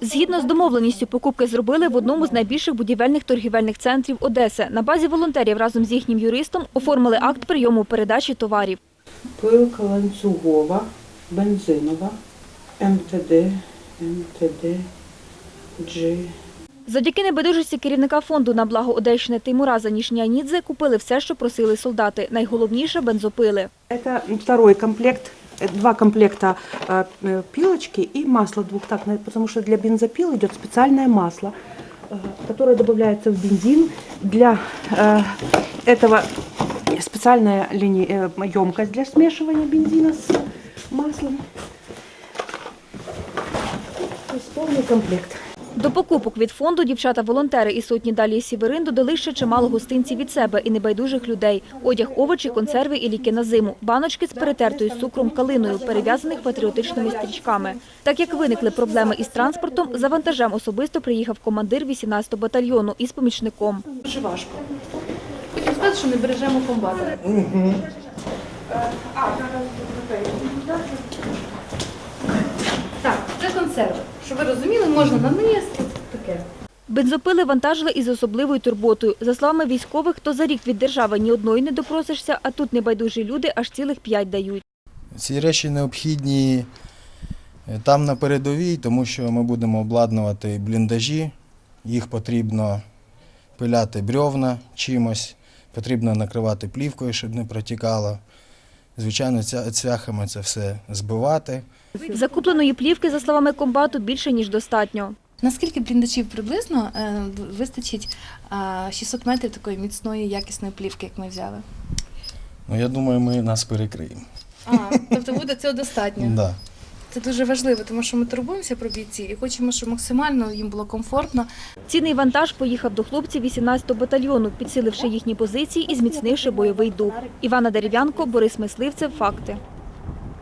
Згідно з домовленістю, покупки зробили в одному з найбільших будівельних торгівельних центрів Одеси. На базі волонтерів разом з їхнім юристом оформили акт прийому передачі товарів. Пилка ланцюгова, бензинова, МТД, МТД, G. Завдяки небайдужості керівника фонду на благо Одещини Тимура Занішнянідзе купили все, що просили солдати. Найголовніше – бензопили. Это второй комплект, два комплекта э, э, пилочки и масло двухтактное, потому что для бензопил идет специальное масло, э, которое добавляется в бензин. Для э, этого специальная линия, э, емкость для смешивания бензина с маслом. То есть полный комплект. До покупок від фонду дівчата-волонтери і сотні далі Сіверин додали ще чимало гостинців від себе і небайдужих людей. Одяг, овочі, консерви і ліки на зиму. Баночки з перетертою з цукром калиною, перев'язаних патріотичними стрічками. Так як виникли проблеми із транспортом, за вантажем особисто приїхав командир 18-го батальйону із помічником. Дуже важко. Хотів сказати, що не бережемо комбата. Консерви. Щоб ви розуміли, можна нанести таке. Бензопили вантажили із особливою турботою. За словами військових, то за рік від держави ні одної не допросишся, а тут небайдужі люди аж цілих п'ять дають. Ці речі необхідні е, там на передовій, тому що ми будемо обладнувати бліндажі, їх потрібно пиляти брьовна чимось, потрібно накривати плівкою, щоб не протікало. Звичайно, ця- цвяхами це все збивати. Закупленої плівки, за словами комбату, більше ніж достатньо. Наскільки бліндачів приблизно е, вистачить е, 600 метрів такої міцної, якісної плівки, як ми взяли? Ну, я думаю, ми нас перекриємо. А, тобто буде цього достатньо. Да. Це дуже важливо, тому що ми турбуємося про бійців і хочемо, щоб максимально їм було комфортно. Цінний вантаж поїхав до хлопців 18-го батальйону, підсиливши їхні позиції і зміцнивши бойовий дух. Івана Дерев'янко, Борис Мисливцев. Факти.